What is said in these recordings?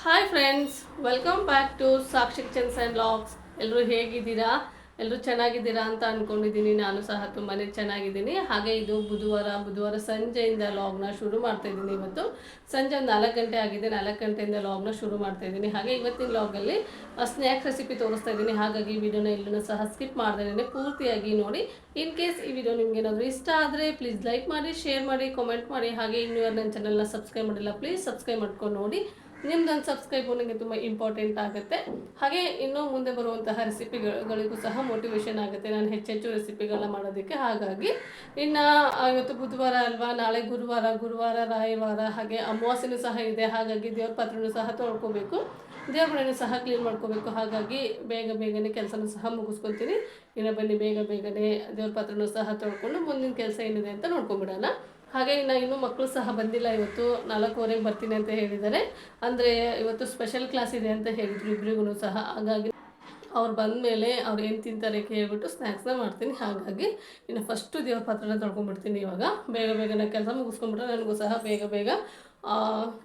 Hi friends welcome back to Sakshi kitchens and logs ಎಲ್ಲರೂ ಹೇಗಿದ್ದೀರಾ? ಎಲ್ಲರೂ ಚೆನ್ನಾಗಿದ್ದೀರಾ ಅಂತ ಅಂದ್ಕೊಂಡಿದ್ದೀನಿ ನಾನು ಸಹ ತುಂಬಾ ಚೆನ್ನಾಗಿದ್ದೀನಿ. ಹಾಗೆ ಇದು ಬುಧವಾರ ಬುಧವಾರ ಸಂಜೆಯಿಂದ ಲಾಗ್ನ ಶುರು ಮಾಡ್ತಾ ಇದ್ದೀನಿ ಇವತ್ತು. ಸಂಜೆ ಒಂದು ನಾಲ್ಕು ಗಂಟೆ ಆಗಿದೆ. ನಾಲ್ಕು ಗಂಟೆಯಿಂದ ಲಾಗ್ನ ಶುರು ಮಾಡ್ತಾ ಇದ್ದೀನಿ. ಹಾಗೆ ಇವತ್ತಿನ ಲಾಗಲ್ಲಿ ಸ್ನ್ಯಾಕ್ ರೆಸಿಪಿ ತೋರಿಸ್ತಾ ಇದ್ದೀನಿ. ಹಾಗಾಗಿ ಈ ವಿಡಿಯೋನ ಎಲ್ಲೂ ಸಹ ಸ್ಕಿಪ್ ಮಾಡ್ದೇನೆ ಪೂರ್ತಿಯಾಗಿ ನೋಡಿ. ಇನ್ ಕೇಸ್ ಈ ವಿಡಿಯೋ ನಿಮ್ಗೆ ಏನಾದರೂ ಇಷ್ಟ ಆದರೆ ಪ್ಲೀಸ್ ಲೈಕ್ ಮಾಡಿ ಶೇರ್ ಮಾಡಿ ಕಾಮೆಂಟ್ ಮಾಡಿ. ಹಾಗೆ ಇನ್ನೂ ಯಾರು ನನ್ನ ಚಾನಲ್ನ ಸಬ್ಸ್ಕ್ರೈಬ್ ಮಾಡಿಲ್ಲ ಪ್ಲೀಸ್ ಸಬ್ಸ್ಕ್ರೈಬ್ ಮಾಡ್ಕೊಂಡು ನೋಡಿ. ನಿಮ್ದೊಂದು ಸಬ್ಸ್ಕ್ರೈಬ್ ನನಗೆ ತುಂಬ ಇಂಪಾರ್ಟೆಂಟ್ ಆಗುತ್ತೆ. ಹಾಗೆ ಇನ್ನೂ ಮುಂದೆ ಬರುವಂತಹ ರೆಸಿಪಿಗಳಿಗೂ ಸಹ ಮೋಟಿವೇಶನ್ ಆಗುತ್ತೆ. ನಾನು ಹೆಚ್ಚೆಚ್ಚು ರೆಸಿಪಿಗಳನ್ನ ಮಾಡೋದಕ್ಕೆ. ಹಾಗಾಗಿ ಇನ್ನು ಇವತ್ತು ಬುಧವಾರ ಅಲ್ವಾ, ನಾಳೆ ಗುರುವಾರ ಗುರುವಾರ, ರಾಯವಾರ, ಹಾಗೆ ಅಮಾವಾಸ್ಯನೂ ಸಹ ಇದೆ. ಹಾಗಾಗಿ ದೇವ್ರ ಪಾತ್ರನೂ ಸಹ ತೊಳ್ಕೋಬೇಕು. ದೇವ್ರಗಳನ್ನು ಸಹ ಕ್ಲೀನ್ ಮಾಡ್ಕೋಬೇಕು. ಹಾಗಾಗಿ ಬೇಗ ಬೇಗನೆ ಕೆಲಸನೂ ಸಹ ಮುಗಿಸ್ಕೊತೀನಿ ಇನ್ನು ಬನ್ನಿ, ಬೇಗ ಬೇಗನೆ ದೇವ್ರ ಪಾತ್ರನೂ ಸಹ ತೊಳ್ಕೊಂಡು ಮುಂದಿನ ಕೆಲಸ ಏನಿದೆ ಅಂತ ನೋಡ್ಕೊಂಬಿಡೋಣ. ಹಾಗೆ ಇನ್ನು ಇನ್ನೂ ಮಕ್ಕಳು ಸಹ ಬಂದಿಲ್ಲ. ಇವತ್ತು ನಾಲ್ಕೂವರೆಗೆ ಬರ್ತೀನಿ ಅಂತ ಹೇಳಿದ್ದಾರೆ. ಅಂದರೆ ಇವತ್ತು ಸ್ಪೆಷಲ್ ಕ್ಲಾಸ್ ಇದೆ ಅಂತ ಹೇಳಿದ್ರು ಇಬ್ಬರಿಗೂ ಸಹ. ಹಾಗಾಗಿ ಅವ್ರು ಬಂದ ಮೇಲೆ ಅವ್ರು ಏನು ತಿಂತಾರೆ ಕೇಳಿಬಿಟ್ಟು ಸ್ನ್ಯಾಕ್ಸ್ನ ಮಾಡ್ತೀನಿ. ಹಾಗಾಗಿ ಇನ್ನು ಫಸ್ಟು ದೇವ್ರ ಪಾತ್ರನ ತೊಳ್ಕೊಂಡ್ಬಿಡ್ತೀನಿ ಇವಾಗ. ಬೇಗ ಬೇಗನೆ ಕೆಲಸ ಮುಗಿಸ್ಕೊಂಡ್ಬಿಟ್ರೆ ನನಗೂ ಸಹ ಬೇಗ ಬೇಗ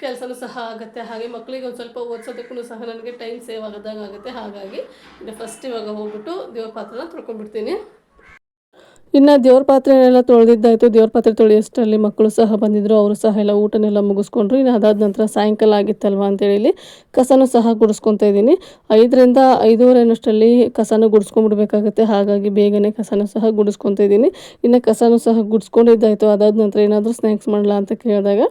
ಕೆಲಸನೂ ಸಹ ಆಗುತ್ತೆ. ಹಾಗೆ ಮಕ್ಕಳಿಗೆ ಒಂದು ಸ್ವಲ್ಪ ಓದಿಸೋದಕ್ಕೂ ಸಹ ನನಗೆ ಟೈಮ್ ಸೇವ್ ಆಗುತ್ತೆ ಹಾಗಾಗಿ ಇನ್ನು ಫಸ್ಟ್ ಇವಾಗ ಹೋಗ್ಬಿಟ್ಟು ದೇವ್ರ ಪಾತ್ರನ ತೊಳ್ಕೊಂಡ್ಬಿಡ್ತೀನಿ. ಇನ್ನು ದೇವ್ರ ಪಾತ್ರೆನೆಲ್ಲ ತೊಳೆದಿದ್ದಾಯಿತು. ದೇವ್ರ ಪಾತ್ರೆ ತೊಳೆಯೋಷ್ಟರಲ್ಲಿ ಮಕ್ಕಳು ಸಹ ಬಂದಿದ್ದರು ಅವರು ಸಹ ಎಲ್ಲ ಊಟನೆಲ್ಲ ಮುಗಿಸ್ಕೊಂಡ್ರು. ಇನ್ನು ಅದಾದ ನಂತರ ಸಾಯಂಕಾಲ ಆಗಿತ್ತಲ್ವ ಅಂತೇಳಿ ಕಸನೂ ಸಹ ಗುಡಿಸ್ಕೊತಾ ಇದ್ದೀನಿ. ಐದರಿಂದ ಐದೂವರೆ ಅನ್ನೋಷ್ಟರಲ್ಲಿ ಕಸನೂ ಗುಡಿಸ್ಕೊಂಡ್ಬಿಡ್ಬೇಕಾಗುತ್ತೆ. ಹಾಗಾಗಿ ಬೇಗನೆ ಕಸನೂ ಸಹ ಗುಡಿಸ್ಕೊತಾ ಇದ್ದೀನಿ. ಇನ್ನು ಕಸನೂ ಸಹ ಗುಡಿಸ್ಕೊಂಡಿದ್ದಾಯಿತು. ಅದಾದ ನಂತರ ಏನಾದರೂ ಸ್ನ್ಯಾಕ್ಸ್ ಮಾಡಲಾ ಅಂತ ಕೇಳಿದಾಗ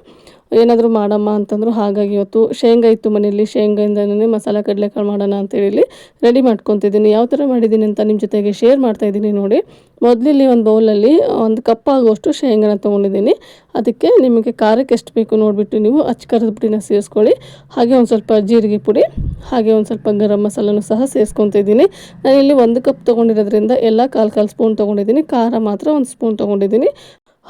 ಏನಾದರೂ ಮಾಡಮ್ಮ ಅಂತಂದ್ರು ಹಾಗಾಗಿ ಇವತ್ತು ಶೇಂಗಾ ಇತ್ತು ಮನೆಯಲ್ಲಿ, ಶೇಂಗಾಯಿಂದನೇ ಮಸಾಲ ಕಡಲೆಕಾಳು ಮಾಡೋಣ ಅಂತೇಳಿ ರೆಡಿ ಮಾಡ್ಕೊತಿದ್ದೀನಿ. ಯಾವ ಥರ ಮಾಡಿದ್ದೀನಿ ಅಂತ ನಿಮ್ಮ ಜೊತೆಗೆ ಶೇರ್ ಮಾಡ್ತಾ ಇದ್ದೀನಿ ನೋಡಿ. ಮೊದಲಿಲ್ಲಿ ಒಂದು ಬೌಲಲ್ಲಿ ಒಂದು ಕಪ್ ಆಗುವಷ್ಟು ಶೇಂಗಾನ ತೊಗೊಂಡಿದ್ದೀನಿ. ಅದಕ್ಕೆ ನಿಮಗೆ ಖಾರಕ್ಕೆ ಎಷ್ಟು ಬೇಕು ನೋಡಿಬಿಟ್ಟು ನೀವು ಅಚ್ಚ ಖಾರದ ಪುಡಿನ ಸೇರಿಸ್ಕೊಳ್ಳಿ. ಹಾಗೆ ಒಂದು ಸ್ವಲ್ಪ ಜೀರಿಗೆ ಪುಡಿ, ಹಾಗೆ ಒಂದು ಸ್ವಲ್ಪ ಗರಂ ಮಸಾಲನೂ ಸಹ ಸೇರಿಸ್ಕೊತಿದ್ದೀನಿ. ಇಲ್ಲಿ ಒಂದು ಕಪ್ ತೊಗೊಂಡಿರೋದ್ರಿಂದ ಎಲ್ಲ ಕಾಲು ಕಾಲು ಸ್ಪೂನ್ ತೊಗೊಂಡಿದ್ದೀನಿ. ಖಾರ ಮಾತ್ರ ಒಂದು ಸ್ಪೂನ್ ತೊಗೊಂಡಿದ್ದೀನಿ.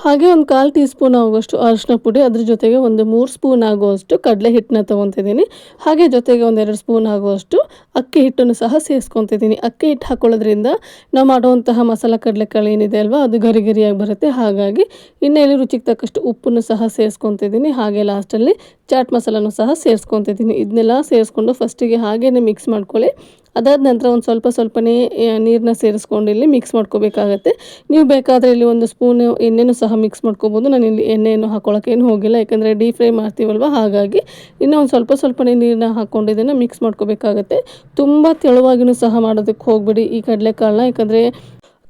ಹಾಗೆ ಒಂದು ಕಾಲು ಟೀ ಸ್ಪೂನ್ ಆಗುವಷ್ಟು ಅರಿಶಿನ ಪುಡಿ ಅದ್ರ ಜೊತೆಗೆ ಒಂದು ಮೂರು ಸ್ಪೂನ್ ಆಗುವಷ್ಟು ಕಡಲೆ ಹಿಟ್ಟನ್ನ ತೊಗೊತಿದ್ದೀನಿ. ಹಾಗೆ ಜೊತೆಗೆ ಒಂದೆರಡು ಸ್ಪೂನ್ ಆಗುವಷ್ಟು ಅಕ್ಕಿ ಹಿಟ್ಟನ್ನು ಸಹ ಸೇರಿಸ್ಕೊತಿದ್ದೀನಿ ಅಕ್ಕಿ ಹಿಟ್ಟು ಹಾಕೊಳ್ಳೋದ್ರಿಂದ ನಾವು ಮಾಡುವಂತಹ ಮಸಾಲ ಕಡಲೆಕಾಳು ಏನಿದೆ ಅಲ್ವಾ, ಅದು ಗರಿ ಗರಿಯಾಗಿ ಬರುತ್ತೆ. ಹಾಗಾಗಿ ಇನ್ನೆಲ್ಲಿ ರುಚಿಗೆ ತಕ್ಕಷ್ಟು ಉಪ್ಪನ್ನು ಸಹ ಸೇರಿಸ್ಕೊತಿದ್ದೀನಿ ಹಾಗೆ ಲಾಸ್ಟಲ್ಲಿ ಚಾಟ್ ಮಸಾಲನೂ ಸಹ ಸೇರಿಸ್ಕೊತಿದ್ದೀನಿ. ಇದನ್ನೆಲ್ಲ ಸೇರಿಸ್ಕೊಂಡು ಫಸ್ಟಿಗೆ ಹಾಗೇ ಮಿಕ್ಸ್ ಮಾಡ್ಕೊಳ್ಳಿ. ಅದಾದ ನಂತರ ಒಂದು ಸ್ವಲ್ಪ ಸ್ವಲ್ಪನೇ ನೀರನ್ನ ಸೇರಿಸ್ಕೊಂಡು ಇಲ್ಲಿ ಮಿಕ್ಸ್ ಮಾಡ್ಕೋಬೇಕಾಗತ್ತೆ. ನೀವು ಬೇಕಾದರೆ ಇಲ್ಲಿ ಒಂದು ಸ್ಪೂನು ಎಣ್ಣೆನೂ ಸಹ ಮಿಕ್ಸ್ ಮಾಡ್ಕೋಬೋದು. ನಾನು ಇಲ್ಲಿ ಎಣ್ಣೆಯನ್ನು ಏನು ಹೋಗಿಲ್ಲ. ಯಾಕಂದರೆ ಡೀಪ್ ಫ್ರೈ ಮಾಡ್ತೀವಲ್ವ? ಹಾಗಾಗಿ ಇನ್ನೂ ಒಂದು ಸ್ವಲ್ಪ ಸ್ವಲ್ಪನೇ ನೀರನ್ನ ಹಾಕ್ಕೊಂಡು ಇದನ್ನು ಮಿಕ್ಸ್ ಮಾಡ್ಕೋಬೇಕಾಗತ್ತೆ. ತುಂಬ ತೆಳುವಾಗಿಯೂ ಸಹ ಮಾಡೋದಕ್ಕೆ ಹೋಗಬೇಡಿ ಈ ಕಡಲೆಕಾಳನ್ನ. ಯಾಕಂದರೆ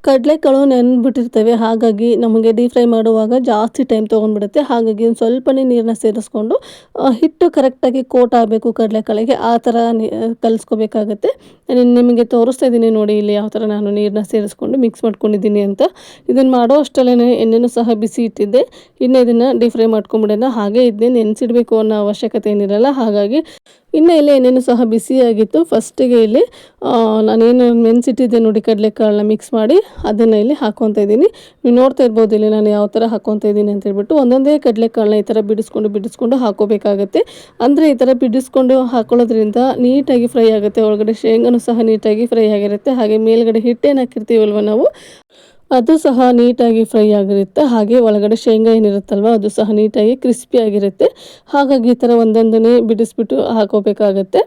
ಕಡಲೆಕಾಳು ನೆನ್ಬಿಟ್ಟಿರ್ತವೆ, ಹಾಗಾಗಿ ನಮಗೆ ಡೀಪ್ ಫ್ರೈ ಮಾಡುವಾಗ ಜಾಸ್ತಿ ಟೈಮ್ ತೊಗೊಂಡ್ಬಿಡುತ್ತೆ. ಹಾಗಾಗಿ ಒಂದು ಸ್ವಲ್ಪನೇ ನೀರನ್ನ ಸೇರಿಸ್ಕೊಂಡು ಹಿಟ್ಟು ಕರೆಕ್ಟಾಗಿ ಕೋಟ್ ಆಗಬೇಕು ಕಡಲೆಕಾಳಿಗೆ, ಆ ಥರ ಕಲಿಸ್ಕೋಬೇಕಾಗತ್ತೆ. ನಿಮಗೆ ತೋರಿಸ್ತಾ ಇದ್ದೀನಿ ನೋಡಿ ಇಲ್ಲಿ ಯಾವ ಥರ ನಾನು ನೀರನ್ನ ಸೇರಿಸ್ಕೊಂಡು ಮಿಕ್ಸ್ ಮಾಡ್ಕೊಂಡಿದ್ದೀನಿ ಅಂತ. ಇದನ್ನು ಮಾಡೋ ಅಷ್ಟರಲ್ಲೇ ಎಣ್ಣೆನೂ ಸಹ ಬಿಸಿ ಇಟ್ಟಿದ್ದೆ. ಇನ್ನು ಇದನ್ನು ಡೀಪ್ ಫ್ರೈ ಮಾಡ್ಕೊಂಬಿಡೋಣ. ಹಾಗೆ ಇದನ್ನೇ ನೆನೆಸಿಡಬೇಕು ಅನ್ನೋ ಅವಶ್ಯಕತೆ ಏನಿರಲ್ಲ. ಹಾಗಾಗಿ ಇನ್ನು ಇಲ್ಲಿ ಏನೇನು ಸಹ ಬಿಸಿಯಾಗಿತ್ತು ಫಸ್ಟಿಗೆ ಇಲ್ಲಿ ನಾನೇನು ನೆನೆಸಿಟ್ಟಿದ್ದೆ ನೋಡಿ ಕಡಲೆಕಾಳನ್ನ ಮಿಕ್ಸ್ ಮಾಡಿ ಅದನ್ನು ಇಲ್ಲಿ ಹಾಕ್ಕೊತಾ ಇದ್ದೀನಿ. ನೀವು ನೋಡ್ತಾ ಇರ್ಬೋದು ಇಲ್ಲಿ ನಾನು ಯಾವ ಥರ ಹಾಕ್ಕೊತಾ ಇದ್ದೀನಿ ಅಂತ ಹೇಳ್ಬಿಟ್ಟು ಒಂದೊಂದೇ ಕಡಲೆಕಾಳನ್ನ ಈ ಥರ ಬಿಡಿಸ್ಕೊಂಡು ಬಿಡಿಸ್ಕೊಂಡು ಹಾಕೋಬೇಕಾಗತ್ತೆ. ಅಂದರೆ ಈ ಥರ ಬಿಡಿಸ್ಕೊಂಡು ಹಾಕೊಳ್ಳೋದ್ರಿಂದ ನೀಟಾಗಿ ಫ್ರೈ ಆಗುತ್ತೆ, ಒಳಗಡೆ ಶೇಂಗಾನು ಸಹ ನೀಟಾಗಿ ಫ್ರೈ ಆಗಿರುತ್ತೆ. ಹಾಗೆ ಮೇಲ್ಗಡೆ ಹಿಟ್ಟೇನು ಹಾಕಿರ್ತೀವಲ್ವ ನಾವು? ಅದು ಸಹ ನೀಟಾಗಿ ಫ್ರೈ ಆಗಿರುತ್ತೆ. ಹಾಗೆ ಒಳಗಡೆ ಶೇಂಗಾ ಏನಿರುತ್ತಲ್ವ, ಅದು ಸಹ ನೀಟಾಗಿ ಕ್ರಿಸ್ಪಿಯಾಗಿರುತ್ತೆ ಹಾಗಾಗಿ ಈ ಥರ ಒಂದೊಂದನ್ನೇ ಬಿಡಿಸ್ಬಿಟ್ಟು ಹಾಕೋಬೇಕಾಗತ್ತೆ.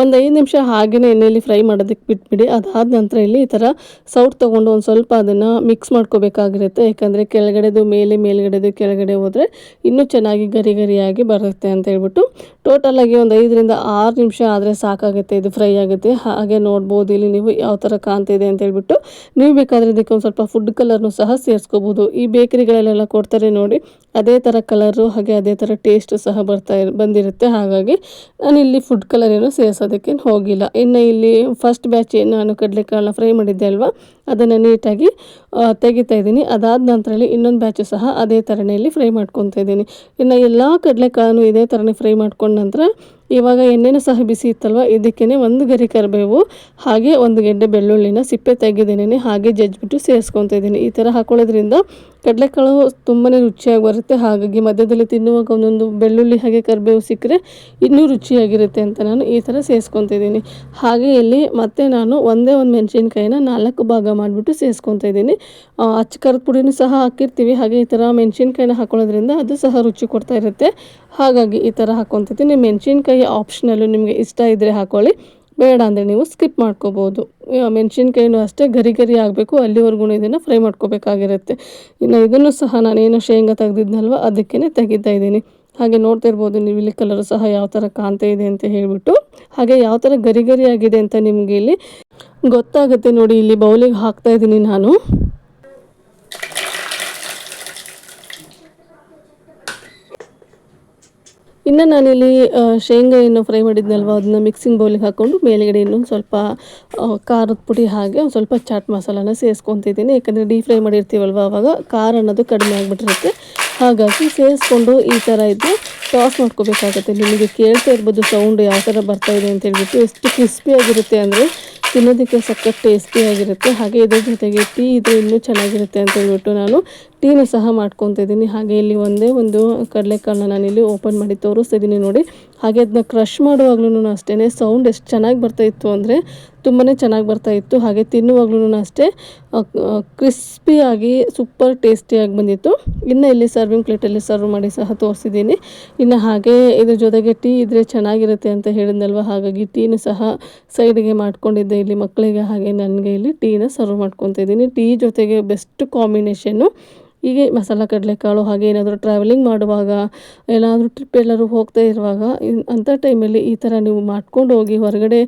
ಒಂದು ಐದು ನಿಮಿಷ ಹಾಗೆಯೇ ಎಣ್ಣೆಯಲ್ಲಿ ಫ್ರೈ ಮಾಡೋದಕ್ಕೆ ಬಿಟ್ಬಿಡಿ. ಅದಾದ ನಂತರ ಇಲ್ಲಿ ಈ ಥರ ಸೌಟ್ ತೊಗೊಂಡು ಒಂದು ಸ್ವಲ್ಪ ಅದನ್ನು ಮಿಕ್ಸ್ ಮಾಡ್ಕೋಬೇಕಾಗಿರುತ್ತೆ. ಯಾಕಂದರೆ ಕೆಳಗಡೆದು ಮೇಲೆ, ಮೇಲ್ಗಡೆದು ಕೆಳಗಡೆ ಹೋದರೆ ಇನ್ನೂ ಚೆನ್ನಾಗಿ ಗರಿ ಗರಿಯಾಗಿ ಬರುತ್ತೆ ಅಂತ ಹೇಳ್ಬಿಟ್ಟು ಟೋಟಲಾಗಿ ಒಂದು ಐದರಿಂದ ಆರು ನಿಮಿಷ ಆದರೆ ಸಾಕಾಗುತ್ತೆ, ಇದು ಫ್ರೈ ಆಗುತ್ತೆ. ಹಾಗೆ ನೋಡ್ಬೋದು ಇಲ್ಲಿ ನೀವು ಯಾವ ಥರ ಕಾಣ್ತಿದೆ ಅಂತ ಹೇಳ್ಬಿಟ್ಟು ನೀವು ಬೇಕಾದರೆ ಇದಕ್ಕೆ ಒಂದು ಸ್ವಲ್ಪ ಫುಡ್ ಕಲರ್ನು ಸಹ ಸೇರಿಸ್ಕೋಬೋದು. ಈ ಬೇಕರಿಗಳಲ್ಲೆಲ್ಲ ಕೊಡ್ತಾರೆ ನೋಡಿ, ಅದೇ ಥರ ಕಲರು ಹಾಗೆ ಅದೇ ಥರ ಟೇಸ್ಟು ಸಹ ಬರ್ತಾ ಬಂದಿರುತ್ತೆ. ಹಾಗಾಗಿ ನಾನು ಇಲ್ಲಿ ಫುಡ್ ಕಲರ್ ಏನು ಸೇರಿಸೋದಕ್ಕೆ ಹೋಗಿಲ್ಲ. ಇನ್ನು ಇಲ್ಲಿ ಫಸ್ಟ್ ಬ್ಯಾಚ್ ನಾನು ನಾನು ಕಡಲೆಕಾಳನ್ನ ಫ್ರೈ ಮಾಡಿದ್ದೆ ಅಲ್ವಾ? ಅದನ್ನು ನೀಟಾಗಿ ತೆಗಿತಾ ಇದ್ದೀನಿ. ಅದಾದ ನಂತರದಲ್ಲಿ ಇನ್ನೊಂದು ಬ್ಯಾಚು ಸಹ ಅದೇ ಥರನೇ ಇಲ್ಲಿ ಫ್ರೈ ಮಾಡ್ಕೊತಾ ಇದ್ದೀನಿ. ಇನ್ನು ಎಲ್ಲ ಕಡಲೆಕಾಳನ್ನು ಇದೇ ಥರನೇ ಫ್ರೈ ಮಾಡ್ಕೊಂಡ ನಂತರ ಇವಾಗ ಎಣ್ಣೆನೂ ಸಹ ಬಿಸಿ ಇತ್ತಲ್ವ? ಇದಕ್ಕೇ ಒಂದು ಗರಿ ಕರಿಬೇವು, ಹಾಗೆ ಒಂದು ಗೆಡ್ಡೆ ಬೆಳ್ಳುಳ್ಳಿನ ಸಿಪ್ಪೆ ತೆಗೆದಿನೇನೆ ಹಾಗೆ ಜಜ್ಜಿಬಿಟ್ಟು ಸೇರಿಸ್ಕೊತಾ ಇದ್ದೀನಿ. ಈ ಥರ ಹಾಕೊಳ್ಳೋದ್ರಿಂದ ಕಡಲೆಕಾಳು ತುಂಬಾ ರುಚಿಯಾಗಿ ಬರುತ್ತೆ. ಹಾಗಾಗಿ ಮಧ್ಯದಲ್ಲಿ ತಿನ್ನುವಾಗ ಒಂದೊಂದು ಬೆಳ್ಳುಳ್ಳಿ ಹಾಗೆ ಕರಿಬೇವು ಸಿಕ್ಕರೆ ಇನ್ನೂ ರುಚಿಯಾಗಿರುತ್ತೆ ಅಂತ ನಾನು ಈ ಥರ ಸೇರಿಸ್ಕೊತಿದ್ದೀನಿ ಹಾಗೆ ಇಲ್ಲಿ ಮತ್ತೆ ನಾನು ಒಂದೇ ಒಂದು ಮೆಣಸಿನ್ಕಾಯಿನ ನಾಲ್ಕು ಭಾಗ ಮಾಡಿಬಿಟ್ಟು ಸೇರಿಸ್ಕೊತಾ ಇದ್ದೀನಿ. ಅಚ್ಚ ಕರದ ಪುಡಿನೂ ಸಹ ಹಾಕಿರ್ತೀವಿ. ಹಾಗೆ ಈ ಥರ ಮೆಣಸಿನ್ಕಾಯಿನ ಹಾಕೊಳ್ಳೋದ್ರಿಂದ ಅದು ಸಹ ರುಚಿ ಕೊಡ್ತಾ ಇರುತ್ತೆ. ಹಾಗಾಗಿ ಈ ಥರ ಹಾಕ್ಕೊತಿದ್ದೀನಿ ಮೆಣಸಿನ್ಕಾಯಿ ಆಪ್ಷನಲ್ಲು ನಿಮಗೆ ಇಷ್ಟ ಇದ್ದರೆ ಹಾಕ್ಕೊಳ್ಳಿ ಬೇಡ ಅಂದರೆ ನೀವು ಸ್ಕಿಪ್ ಮಾಡ್ಕೋಬೋದು. ಮೆಣಸಿನ್ಕಾಯಿನೂ ಅಷ್ಟೇ ಗರಿ ಗರಿ ಆಗಬೇಕು. ಅಲ್ಲಿವರೆಗೂ ಇದನ್ನು ಫ್ರೈ ಮಾಡ್ಕೋಬೇಕಾಗಿರುತ್ತೆ. ಇನ್ನು ಇದನ್ನು ಸಹ ನಾನೇನು ಶೇಂಗಾ ತೆಗೆದಿದ್ನಲ್ವ ಅದಕ್ಕೇ ತೆಗಿತಾ ಇದ್ದೀನಿ. ಹಾಗೆ ನೋಡ್ತಾ ಇರ್ಬೋದು, ನೀವು ಇಲ್ಲಿ ಕಲರ್ ಸಹ ಯಾವ ಥರ ಕಾಣ್ತಾ ಇದೆ ಅಂತ ಹೇಳಿಬಿಟ್ಟು. ಹಾಗೆ ಯಾವ ಥರ ಗರಿ ಗರಿ ಆಗಿದೆ ಅಂತ ನಿಮಗೆ ಇಲ್ಲಿ ಗೊತ್ತಾಗುತ್ತೆ ನೋಡಿ, ಇಲ್ಲಿ ಬೌಲಿಗೆ ಹಾಕ್ತಾ ಇದ್ದೀನಿ ನಾನು. ಇನ್ನು ನಾನಿಲ್ಲಿ ಶೇಂಗಾಯನ್ನು ಫ್ರೈ ಮಾಡಿದ್ನಲ್ವ, ಅದನ್ನ ಮಿಕ್ಸಿಂಗ್ ಬೌಲಿಗೆ ಹಾಕ್ಕೊಂಡು ಮೇಲುಗಡೆ ಇನ್ನೊಂದು ಸ್ವಲ್ಪ ಖಾರದ ಪುಡಿ ಹಾಗೆ ಒಂದು ಸ್ವಲ್ಪ ಚಾಟ್ ಮಸಾಲಾನ ಸೇರಿಸ್ಕೊತಿದ್ದೀನಿ ಯಾಕಂದರೆ ಡೀಪ್ ಫ್ರೈ ಮಾಡಿರ್ತೀವಲ್ವ ಆವಾಗ ಖಾರ ಅನ್ನೋದು ಕಡಿಮೆ ಆಗಿಬಿಟ್ಟಿರುತ್ತೆ. ಹಾಗಾಗಿ ಸೇರಿಸ್ಕೊಂಡು ಈ ಥರ ಇದ್ದು ಟಾಸ್ ಮಾಡ್ಕೋಬೇಕಾಗತ್ತೆ. ನಿಮಗೆ ಕೇಳ್ತಾ ಇರ್ಬೋದು ಸೌಂಡ್ ಯಾವ ಥರ ಬರ್ತಾಯಿದೆ ಅಂತ ಹೇಳ್ಬಿಟ್ಟು ಎಷ್ಟು ಕ್ರಿಸ್ಪಿಯಾಗಿರುತ್ತೆ ಅಂದರೆ ತಿನ್ನೋದಕ್ಕೆ ಸಖತ್ ಟೇಸ್ಟಿಯಾಗಿರುತ್ತೆ ಹಾಗೆ ಇದ್ರ ಜೊತೆಗೆ ಟೀ ಇದ್ರೆ ಇನ್ನೂ ಚೆನ್ನಾಗಿರುತ್ತೆ ಅಂತ ಹೇಳ್ಬಿಟ್ಟು ನಾನು ಟೀನು ಸಹ ಮಾಡ್ಕೊತಾ ಇದ್ದೀನಿ ಹಾಗೆ ಇಲ್ಲಿ ಒಂದೇ ಒಂದು ಕಡಲೆಕಾಳನ್ನ ನಾನಿಲ್ಲಿ ಓಪನ್ ಮಾಡಿ ತೋರಿಸ್ತಿದ್ದೀನಿ ನೋಡಿ. ಹಾಗೆ ಅದನ್ನ ಕ್ರಷ್ ಮಾಡುವಾಗ್ಲೂ ಅಷ್ಟೇ ಸೌಂಡ್ ಎಷ್ಟು ಚೆನ್ನಾಗಿ ಬರ್ತಾ ಇತ್ತು ಅಂದರೆ ತುಂಬಾ ಚೆನ್ನಾಗಿ ಬರ್ತಾ ಇತ್ತು. ಹಾಗೆ ತಿನ್ನುವಾಗ್ಲೂ ಅಷ್ಟೇ ಕ್ರಿಸ್ಪಿಯಾಗಿ ಸೂಪರ್ ಟೇಸ್ಟಿಯಾಗಿ ಬಂದಿತ್ತು. ಇನ್ನು ಇಲ್ಲಿ ಸರ್ವಿಂಗ್ ಪ್ಲೇಟಲ್ಲಿ ಸರ್ವ್ ಮಾಡಿ ಸಹ ತೋರಿಸಿದ್ದೀನಿ. ಇನ್ನು ಹಾಗೆ ಇದ್ರ ಜೊತೆಗೆ ಟೀ ಇದ್ದರೆ ಚೆನ್ನಾಗಿರುತ್ತೆ ಅಂತ ಹೇಳಿದ್ನಲ್ವ? ಹಾಗಾಗಿ ಟೀನು ಸಹ ಸೈಡಿಗೆ ಮಾಡ್ಕೊಂಡಿದ್ದೆ. ಇಲ್ಲಿ ಮಕ್ಕಳಿಗೆ ಹಾಗೆ ನನಗೆ ಇಲ್ಲಿ ಟೀನ ಸರ್ವ್ ಮಾಡ್ಕೊತಾ ಇದ್ದೀನಿ ಟೀ ಜೊತೆಗೆ ಬೆಸ್ಟ್ ಕಾಂಬಿನೇಷನ್ನು ಹೀಗೆ ಮಸಾಲ ಕಡಲೆಕಾಳು ಹಾಗೆ ಏನಾದರೂ ಟ್ರಾವೆಲಿಂಗ್ ಮಾಡುವಾಗ, ಏನಾದರೂ ಟ್ರಿಪ್ ಎಲ್ಲರೂ ಹೋಗ್ತಾ ಇರುವಾಗ ಅಂಥ ಟೈಮಲ್ಲಿ ಈ ಥರ ನೀವು ಮಾಡ್ಕೊಂಡು ಹೋಗಿ ಹೊರಗಡೆ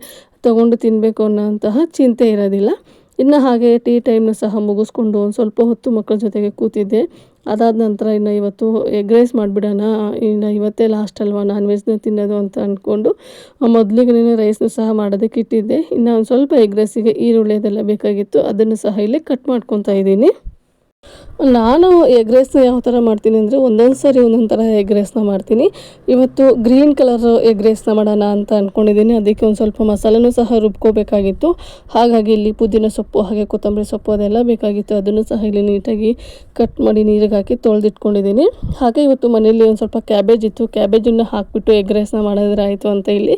ತೊಗೊಂಡು ತಿನ್ನಬೇಕು ಅನ್ನೋಂತಹ ಚಿಂತೆ ಇರೋದಿಲ್ಲ. ಇನ್ನು ಹಾಗೆ ಟೀ ಟೈಮ್ನ ಸಹ ಮುಗಿಸ್ಕೊಂಡು ಒಂದು ಸ್ವಲ್ಪ ಹೊತ್ತು ಮಕ್ಕಳ ಜೊತೆಗೆ ಕೂತಿದ್ದೆ. ಅದಾದ ನಂತರ ಇನ್ನು ಇವತ್ತು ಎಗ್ ರೈಸ್ ಮಾಡಿಬಿಡೋಣ, ಇನ್ನು ಇವತ್ತೇ ಲಾಸ್ಟ್ ಅಲ್ವಾ ನಾನ್ ವೆಜ್ನ ತಿನ್ನೋದು ಅಂತ ಅಂದ್ಕೊಂಡು ಮೊದಲಿಗೆ ರೈಸ್ನು ಸಹ ಮಾಡೋದಕ್ಕೆ ಇಟ್ಟಿದ್ದೆ. ಇನ್ನು ಒಂದು ಸ್ವಲ್ಪ ಎಗ್ ರೈಸಿಗೆ ಈರುಳ್ಳಿ ಅದೆಲ್ಲ ಬೇಕಾಗಿತ್ತು, ಅದನ್ನು ಸಹ ಇಲ್ಲಿ ಕಟ್ ಮಾಡ್ಕೊತಾ ಇದ್ದೀನಿ. ನಾನು ಎಗ್ ರೈಸ್ನ ಯಾವ ಥರ ಮಾಡ್ತೀನಿ ಅಂದರೆ ಒಂದೊಂದು ಸಾರಿ ಒಂದೊಂದು ಥರ ಎಗ್ ರೈಸ್ನ ಮಾಡ್ತೀನಿ. ಇವತ್ತು ಗ್ರೀನ್ ಕಲರ್ ಎಗ್ ರೈಸ್ನ ಮಾಡೋಣ ಅಂತ ಅಂದ್ಕೊಂಡಿದ್ದೀನಿ ಅದಕ್ಕೆ ಒಂದು ಸ್ವಲ್ಪ ಮಸಾಲೆನೂ ಸಹ ರುಬ್ಕೋಬೇಕಾಗಿತ್ತು. ಹಾಗಾಗಿ ಇಲ್ಲಿ ಪುದೀನ ಸೊಪ್ಪು, ಹಾಗೆ ಕೊತ್ತಂಬರಿ ಸೊಪ್ಪು ಅದೆಲ್ಲ ಬೇಕಾಗಿತ್ತು. ಅದನ್ನು ಸಹ ಇಲ್ಲಿ ನೀಟಾಗಿ ಕಟ್ ಮಾಡಿ ನೀರಿಗೆ ಹಾಕಿ ತೊಳೆದಿಟ್ಕೊಂಡಿದ್ದೀನಿ. ಹಾಗೆ ಇವತ್ತು ಮನೆಯಲ್ಲಿ ಒಂದು ಸ್ವಲ್ಪ ಕ್ಯಾಬೇಜ್ ಇತ್ತು. ಕ್ಯಾಬೇಜನ್ನು ಹಾಕಿಬಿಟ್ಟು ಎಗ್ ರೈಸ್ನ ಮಾಡಿದ್ರೆ ಆಯಿತು ಅಂತ ಇಲ್ಲಿ.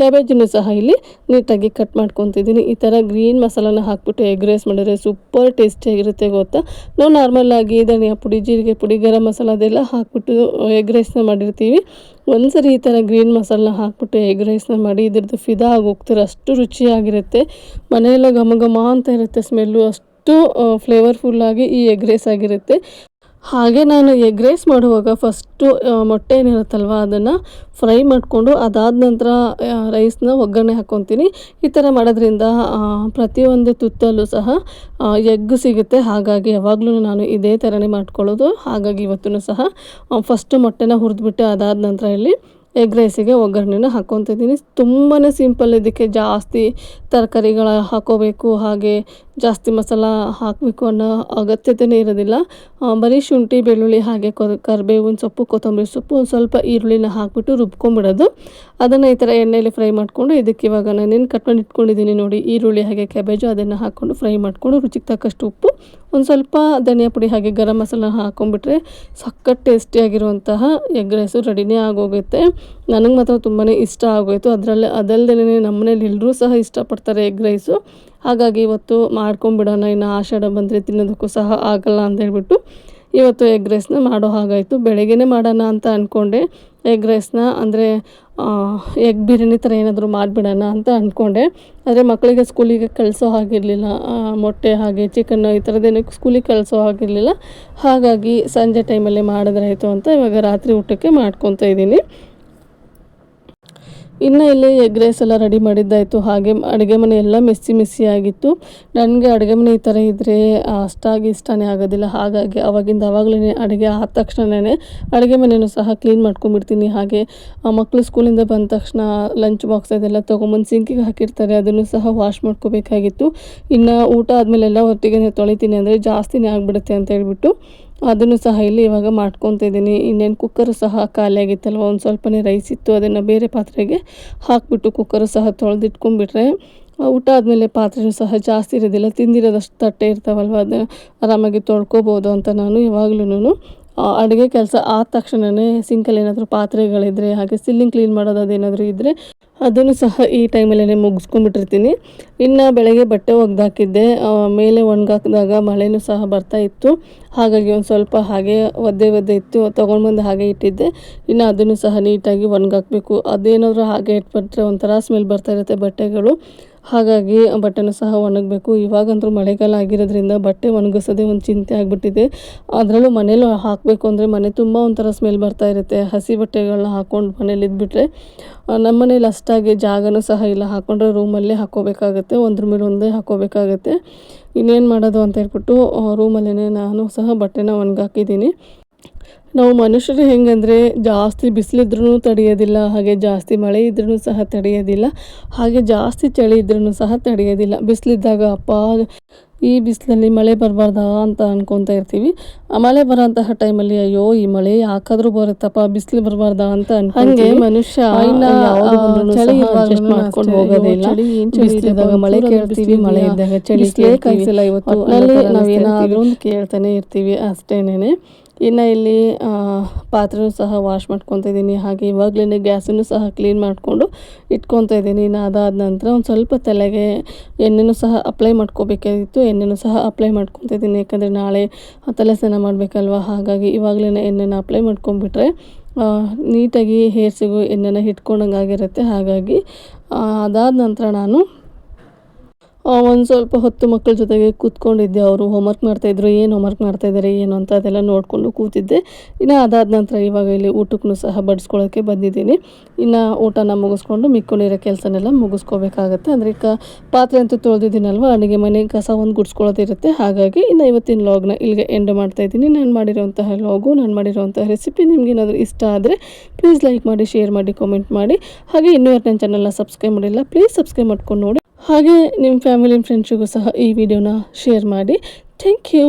ಕ್ಯಾಬೇಜನ್ನು ಸಹ ಇಲ್ಲಿ ನೀಟಾಗಿ ಕಟ್ ಮಾಡ್ಕೊತಿದ್ದೀನಿ. ಈ ಥರ ಗ್ರೀನ್ ಮಸಾಲನ ಹಾಕ್ಬಿಟ್ಟು ಎಗ್ ರೈಸ್ ಮಾಡಿದ್ರೆ ಸೂಪರ್ ಟೇಸ್ಟಿಯಾಗಿರುತ್ತೆ ಗೊತ್ತಾ? ನಾವು ನಾರ್ಮಲ್ ಆಗಿ ಧನಿಯಾ ಪುಡಿ, ಜೀರಿಗೆ ಪುಡಿ, ಗರಂ ಮಸಾಲ ಅದೆಲ್ಲ ಹಾಕ್ಬಿಟ್ಟು ಎಗ್ ರೈಸ್ನ ಮಾಡಿರ್ತೀವಿ. ಒಂದ್ಸರಿ ಈ ಥರ ಗ್ರೀನ್ ಮಸಾಲನ ಹಾಕ್ಬಿಟ್ಟು ಎಗ್ ರೈಸ್ನ ಮಾಡಿ ಇದ್ರದ್ದು ಫಿದಾ ಆಗಿ ಹೋಗ್ತಾರೆ ಅಷ್ಟು ರುಚಿಯಾಗಿರುತ್ತೆ. ಮನೆಯೆಲ್ಲ ಘಮ ಘಮ ಅಂತ ಇರುತ್ತೆ ಸ್ಮೆಲ್ಲು ಅಷ್ಟು ಫ್ಲೇವರ್ಫುಲ್ಲಾಗಿ ಈ ಎಗ್ ರೈಸ್ ಆಗಿರುತ್ತೆ. ಹಾಗೆ ನಾನು ಎಗ್ ರೈಸ್ ಮಾಡುವಾಗ ಫಸ್ಟು ಮೊಟ್ಟೆ ಏನಿರುತ್ತಲ್ವ ಅದನ್ನು ಫ್ರೈ ಮಾಡಿಕೊಂಡು ಅದಾದ ನಂತರ ರೈಸ್ನ ಒಗ್ಗರಣೆ ಹಾಕ್ಕೊತೀನಿ ಈ ಥರ ಮಾಡೋದ್ರಿಂದ ಪ್ರತಿಯೊಂದು ತುತ್ತಲ್ಲೂ ಸಹ ಎಗ್ ಸಿಗುತ್ತೆ. ಹಾಗಾಗಿ ಯಾವಾಗಲೂ ನಾನು ಇದೇ ಥರನೇ ಮಾಡ್ಕೊಳ್ಳೋದು. ಹಾಗಾಗಿ ಇವತ್ತೂ ಸಹ ಫಸ್ಟು ಮೊಟ್ಟೆನ ಹುರಿದ್ಬಿಟ್ಟು ಅದಾದ ನಂತರ ಇಲ್ಲಿ ಎಗ್ ರೈಸಿಗೆ ಒಗ್ಗರಣೆನ ಹಾಕ್ಕೊತಿದ್ದೀನಿ ತುಂಬಾ ಸಿಂಪಲ್ ಇದಕ್ಕೆ ಜಾಸ್ತಿ ತರಕಾರಿಗಳ ಹಾಕೋಬೇಕು. ಹಾಗೆ ಜಾಸ್ತಿ ಮಸಾಲ ಹಾಕಬೇಕು ಅನ್ನೋ ಅಗತ್ಯತೆಯೇ ಇರೋದಿಲ್ಲ. ಬರೀ ಶುಂಠಿ, ಬೆಳ್ಳುಳ್ಳಿ ಹಾಗೆ ಕೊ ಕರಿಬೇವಿನ ಸೊಪ್ಪು, ಕೊತ್ತಂಬರಿ ಸೊಪ್ಪು, ಒಂದು ಸ್ವಲ್ಪ ಈರುಳ್ಳಿನ ಹಾಕಿಬಿಟ್ಟು ರುಬ್ಕೊಂಬಿಡೋದು. ಅದನ್ನು ಈ ಥರ ಎಣ್ಣೆಯಲ್ಲಿ ಫ್ರೈ ಮಾಡಿಕೊಂಡು ಇದಕ್ಕೆ ಇವಾಗ ನಾನೇನು ಕಟ್ ಮಾಡಿ ಇಟ್ಕೊಂಡಿದ್ದೀನಿ ನೋಡಿ, ಈರುಳ್ಳಿ ಹಾಗೆ ಕ್ಯಾಬೇಜು ಅದನ್ನು ಹಾಕ್ಕೊಂಡು ಫ್ರೈ ಮಾಡಿಕೊಂಡು ರುಚಿಗೆ ತಕ್ಕಷ್ಟು ಉಪ್ಪು, ಒಂದು ಸ್ವಲ್ಪ ಧನಿಯಾ ಪುಡಿ ಹಾಗೆ ಗರಂ ಮಸಾಲ ಹಾಕ್ಕೊಂಬಿಟ್ರೆ ಸಖತ್ ಟೇಸ್ಟಿಯಾಗಿರುವಂತಹ ಎಗ್ ರೈಸು ರೆಡಿನೇ ಆಗೋಗುತ್ತೆ. ನನಗೆ ಮಾತ್ರ ತುಂಬಾ ಇಷ್ಟ ಆಗೋಯಿತು. ಅದರಲ್ಲಿ ಅದಲ್ಲದೆ ನಮ್ಮನೇಲಿ ಎಲ್ಲರೂ ಸಹ ಇಷ್ಟಪಡ್ತಾರೆ ಎಗ್ ರೈಸು. ಹಾಗಾಗಿ ಇವತ್ತು ಮಾಡ್ಕೊಂಬಿಡೋಣ, ಇನ್ನು ಆಷಾಢ ಬಂದರೆ ತಿನ್ನೋದಕ್ಕೂ ಸಹ ಆಗಲ್ಲ ಅಂತ ಹೇಳ್ಬಿಟ್ಟು ಇವತ್ತು ಎಗ್ ರೈಸ್ನ ಮಾಡೋ ಹಾಗಾಯಿತು. ಬೆಳಗ್ಗೆನೇ ಮಾಡೋಣ ಅಂತ ಅಂದ್ಕೊಂಡೆ ಎಗ್ ರೈಸ್ನ ಅಂದರೆ ಎಗ್ ಬಿರಿಯಾನಿ ಥರ ಏನಾದರೂ ಮಾಡಿಬಿಡೋಣ ಅಂತ ಅಂದ್ಕೊಂಡೆ ಆದರೆ ಮಕ್ಕಳಿಗೆ ಸ್ಕೂಲಿಗೆ ಕಳಿಸೋ ಹಾಗಿರಲಿಲ್ಲ. ಮೊಟ್ಟೆ ಹಾಗೆ ಚಿಕನ್ ಈ ಥರದ್ದೇನು ಸ್ಕೂಲಿಗೆ ಕಳಿಸೋ ಹಾಗಿರಲಿಲ್ಲ. ಹಾಗಾಗಿ ಸಂಜೆ ಟೈಮಲ್ಲಿ ಮಾಡಿದ್ರಾಯಿತು ಅಂತ ಇವಾಗ ರಾತ್ರಿ ಊಟಕ್ಕೆ ಮಾಡ್ಕೊತಾ ಇದ್ದೀನಿ. ಇನ್ನು ಇಲ್ಲಿ ಎಗ್ ರೈಸ್ ಎಲ್ಲ ರೆಡಿ ಮಾಡಿದ್ದಾಯಿತು. ಹಾಗೆ ಅಡುಗೆ ಮನೆ ಎಲ್ಲ ಮೆಸ್ಸಿ ಮೆಸ್ಸಿ ಆಗಿತ್ತು. ನನಗೆ ಅಡುಗೆ ಮನೆ ಈ ಥರ ಇದ್ದರೆ ಅಷ್ಟಾಗಿ ಇಷ್ಟನೇ ಆಗೋದಿಲ್ಲ. ಹಾಗಾಗಿ ಅವಾಗಿಂದ ಅವಾಗಲೇ ಅಡುಗೆ ಆದ ತಕ್ಷಣವೇ ಅಡುಗೆ ಮನೆಯೂ ಸಹ ಕ್ಲೀನ್ ಮಾಡ್ಕೊಂಡ್ಬಿಡ್ತೀನಿ. ಹಾಗೆ ಮಕ್ಕಳು ಸ್ಕೂಲಿಂದ ಬಂದ ತಕ್ಷಣ ಲಂಚ್ ಬಾಕ್ಸ್ ಅದೆಲ್ಲ ತೊಗೊಂಬಂದು ಸಿಂಕಿಗೆ ಹಾಕಿರ್ತಾರೆ. ಅದನ್ನು ಸಹ ವಾಶ್ ಮಾಡ್ಕೋಬೇಕಾಗಿತ್ತು. ಇನ್ನು ಊಟ ಆದಮೇಲೆಲ್ಲ ಹೊತ್ತಿಗೆ ತೊಳಿತೀನಿ ಅಂದರೆ ಜಾಸ್ತಿನೇ ಆಗಿಬಿಡುತ್ತೆ ಅಂತ ಹೇಳ್ಬಿಟ್ಟು ಅದನ್ನು ಸಹ ಇಲ್ಲಿ ಇವಾಗ ಮಾಡ್ಕೊತಿದ್ದೀನಿ ಇನ್ನೇನು ಕುಕ್ಕರು ಸಹ ಖಾಲಿಯಾಗಿತ್ತಲ್ವ ಒಂದು ಸ್ವಲ್ಪನೇ ರೈಸ್ ಇತ್ತು. ಅದನ್ನು ಬೇರೆ ಪಾತ್ರೆಗೆ ಹಾಕಿಬಿಟ್ಟು ಕುಕ್ಕರು ಸಹ ತೊಳೆದಿಟ್ಕೊಂಡ್ಬಿಟ್ರೆ ಊಟ ಆದಮೇಲೆ ಪಾತ್ರೆನು ಸಹ ಜಾಸ್ತಿ ಇರೋದಿಲ್ಲ. ತಿಂದಿರೋದಷ್ಟು ತಟ್ಟೆ ಇರ್ತಾವಲ್ವ? ಅದನ್ನು ಆರಾಮಾಗಿ ತೊಳ್ಕೊಬೋದು ಅಂತ ನಾನು ಯಾವಾಗ್ಲೂ ಅಡುಗೆ ಕೆಲಸ ಆದ ತಕ್ಷಣವೇ ಸಿಂಕಲ್ಲಿ ಏನಾದರೂ ಪಾತ್ರೆಗಳಿದ್ದರೆ ಹಾಗೆ ಸಿಲ್ಲಿಂಗ್ ಕ್ಲೀನ್ ಮಾಡೋದು ಅದೇನಾದರೂ ಇದ್ದರೆ ಅದನ್ನು ಸಹ ಈ ಟೈಮಲ್ಲೇ ಮುಗಿಸ್ಕೊಂಡ್ಬಿಟ್ಟಿರ್ತೀನಿ. ಇನ್ನು ಬೆಳಗ್ಗೆ ಬಟ್ಟೆ ಒಗ್ದಾಕಿದ್ದೆ. ಮೇಲೆ ಒಣಗಾಕಿದಾಗ ಮಳೆನೂ ಸಹ ಬರ್ತಾ ಇತ್ತು. ಹಾಗಾಗಿ ಒಂದು ಸ್ವಲ್ಪ ಹಾಗೆ ಒದ್ದೆ ಒದ್ದೆ ಇತ್ತು. ತೊಗೊಂಡ್ಬಂದು ಹಾಗೆ ಇಟ್ಟಿದ್ದೆ. ಇನ್ನು ಅದನ್ನು ಸಹ ನೀಟಾಗಿ ಒಣಗಾಕಬೇಕು. ಅದೇನಾದರೂ ಹಾಗೆ ಇಟ್ಬಿಟ್ರೆ ಒಂಥರ ಸ್ಮೆಲ್ ಬರ್ತಾ ಇರುತ್ತೆ ಬಟ್ಟೆಗಳು. ಹಾಗಾಗಿ ಬಟ್ಟೆನೂ ಸಹ ಒಣಗಬೇಕು. ಇವಾಗಂತೂ ಮಳೆಗಾಲ ಆಗಿರೋದ್ರಿಂದ ಬಟ್ಟೆ ಒಣಗಿಸೋದೇ ಒಂದು ಚಿಂತೆ ಆಗಿಬಿಟ್ಟಿದೆ. ಅದರಲ್ಲೂ ಮನೇಲಿ ಹಾಕಬೇಕು ಅಂದರೆ ಮನೆ ತುಂಬ ಒಂಥರ ಸ್ಮೆಲ್ ಬರ್ತಾ ಇರುತ್ತೆ. ಹಸಿ ಬಟ್ಟೆಗಳನ್ನ ಹಾಕ್ಕೊಂಡು ಮನೇಲಿ ಇದ್ಬಿಟ್ರೆ ನಮ್ಮ ಮನೇಲಿ ಅಷ್ಟಾಗಿ ಜಾಗನೂ ಸಹ ಇಲ್ಲ. ಹಾಕ್ಕೊಂಡ್ರೆ ರೂಮಲ್ಲೇ ಹಾಕ್ಕೋಬೇಕಾಗತ್ತೆ, ಒಂದ್ರ ಮೇಲೆ ಒಂದೇ ಹಾಕ್ಕೋಬೇಕಾಗತ್ತೆ. ಇನ್ನೇನು ಮಾಡೋದು ಅಂತ ಹೇಳ್ಬಿಟ್ಟು ರೂಮಲ್ಲೇ ನಾನು ಸಹ ಬಟ್ಟೆನ ಒಣಗಾಕಿದ್ದೀನಿ. ನಾವು ಮನುಷ್ಯರು ಹೆಂಗಂದರೆ ಜಾಸ್ತಿ ಬಿಸಿಲಿದ್ರೂ ತಡೆಯೋದಿಲ್ಲ ಹಾಗೆ ಜಾಸ್ತಿ ಮಳೆ ಇದ್ರೂ ಸಹ ತಡೆಯೋದಿಲ್ಲ ಹಾಗೆ ಜಾಸ್ತಿ ಚಳಿ ಇದ್ರೂ ಸಹ ತಡೆಯೋದಿಲ್ಲ. ಬಿಸಿಲಿದ್ದಾಗ ಅಪ್ಪ ಈ ಬಿಸಿಲಲ್ಲಿ ಮಳೆ ಬರಬಾರ್ದಾ ಅಂತ ಅನ್ಕೊತಾ ಇರ್ತೀವಿ. ಆ ಮಳೆ ಬರೋಂತಹ ಟೈಮಲ್ಲಿ ಅಯ್ಯೋ ಈ ಮಳೆ ಯಾಕಾದ್ರೂ ಬರುತ್ತಪ್ಪ ಬಿಸಿಲು ಬರಬಾರ್ದಾ ಅಂತ ಹಂಗೆ ಮನುಷ್ಯ ಮಾಡ್ಕೊಂಡು ಹೋಗೋದಿಲ್ಲ. ಬಿಸಿಲಿದ್ದಾಗ ಮಳೆ ಕೇಳ್ತೀವಿ ಮಳೆ ಇದ್ದಾಗ ಚಳಿ ಕೇಳ್ತೀವಿ. ಇವತ್ತು ನಾವೇನಾದ್ರೂ ಕೇಳ್ತಾನೆ ಇರ್ತೀವಿ ಅಷ್ಟೇನೆ ಇನ್ನು ಇಲ್ಲಿ ಪಾತ್ರೆನೂ ಸಹ ವಾಶ್ ಮಾಡ್ಕೊತಾ ಇದ್ದೀನಿ. ಹಾಗೆ ಇವಾಗಲೇ ಗ್ಯಾಸನ್ನು ಸಹ ಕ್ಲೀನ್ ಮಾಡಿಕೊಂಡು ಇಟ್ಕೊತಾ ಇದ್ದೀನಿ. ಇನ್ನು ಅದಾದ ನಂತರ ಒಂದು ಸ್ವಲ್ಪ ತಲೆಗೆ ಎಣ್ಣೆನೂ ಸಹ ಅಪ್ಲೈ ಮಾಡ್ಕೋಬೇಕಾಗಿತ್ತು. ಎಣ್ಣೆನೂ ಸಹ ಅಪ್ಲೈ ಮಾಡ್ಕೊತಾ ಇದ್ದೀನಿ. ಯಾಕಂದರೆ ನಾಳೆ ತಲೆ ಸ್ನಾನ ಮಾಡಬೇಕಲ್ವ? ಹಾಗಾಗಿ ಇವಾಗಲೇ ಎಣ್ಣೆನ ಅಪ್ಲೈ ಮಾಡ್ಕೊಂಡ್ಬಿಟ್ರೆ ನೀಟಾಗಿ ಹೇರ್ಸಿಗೂ ಎಣ್ಣೆನ ಹಿಟ್ಕೊಂಡಂಗೆ ಆಗಿರುತ್ತೆ ಹಾಗಾಗಿ ಅದಾದ ನಂತರ ನಾನು ಒಂದು ಸ್ವಲ್ಪ ಹೊತ್ತು ಮಕ್ಕಳ ಜೊತೆಗೆ ಕೂತ್ಕೊಂಡಿದ್ದೆ. ಅವರು ಹೋಮ್ವರ್ಕ್ ಮಾಡ್ತಾಯಿದ್ರು ಏನು ಹೋಮ್ವರ್ಕ್ ಮಾಡ್ತಾಯಿದ್ದಾರೆ ಏನು ಅಂತ ಅದೆಲ್ಲ ನೋಡಿಕೊಂಡು ಕೂತಿದ್ದೆ. ಇನ್ನು ಅದಾದ ನಂತರ ಇವಾಗ ಇಲ್ಲಿ ಊಟಕ್ಕೂ ಸಹ ಬಡಿಸ್ಕೊಳ್ಳೋಕ್ಕೆ ಬಂದಿದ್ದೀನಿ. ಇನ್ನು ಊಟನ ಮುಗಿಸ್ಕೊಂಡು ಮಿಕ್ಕೊಂಡಿರೋ ಕೆಲಸನೆಲ್ಲ ಮುಗಿಸ್ಕೋಬೇಕಾಗತ್ತೆ. ಅಂದರೆ ಕ, ಪಾತ್ರೆ ಅಂತೂ ತೊಳೆದಿದ್ದೀನಲ್ವ? ಅಡುಗೆ ಮನೆ ಕಸ ಒಂದು ಗುಡ್ಸ್ಕೊಳ್ಳೋದಿರುತ್ತೆ ಹಾಗಾಗಿ ಇನ್ನು ಇವತ್ತಿನ ಲಾಗ್ನ ಇಲ್ಲಿಗೆ ಎಂಡ್ ಮಾಡ್ತಾಯಿದ್ದೀನಿ ನಾನು ಮಾಡಿರೋಂತಹ ಲಾಗು ನಾನು ಮಾಡಿರೋವಂಥ ರೆಸಿಪಿ ನಿಮ್ಗೆ ಏನಾದರೂ ಇಷ್ಟ ಆದರೆ ಪ್ಲೀಸ್ ಲೈಕ್ ಮಾಡಿ ಶೇರ್ ಮಾಡಿ ಕಾಮೆಂಟ್ ಮಾಡಿ. ಹಾಗೆ ಇನ್ನೂ ಯಾರು ನನ್ನ ಚಾನಲ್ನ ಸಬ್ಸ್ಕ್ರೈಬ್ ಮಾಡಿಲ್ಲ ಪ್ಲೀಸ್ ಸಬ್ಸ್ಕ್ರೈಬ್ ಮಾಡ್ಕೊಂಡು ನೋಡಿ. ಹಾಗೆ ನಿಮ್ಮ ಫ್ಯಾಮಿಲಿ ಫ್ರೆಂಡ್ಸಿಗೂ ಸಹ ಈ ವಿಡಿಯೋನ ಶೇರ್ ಮಾಡಿ. Thank you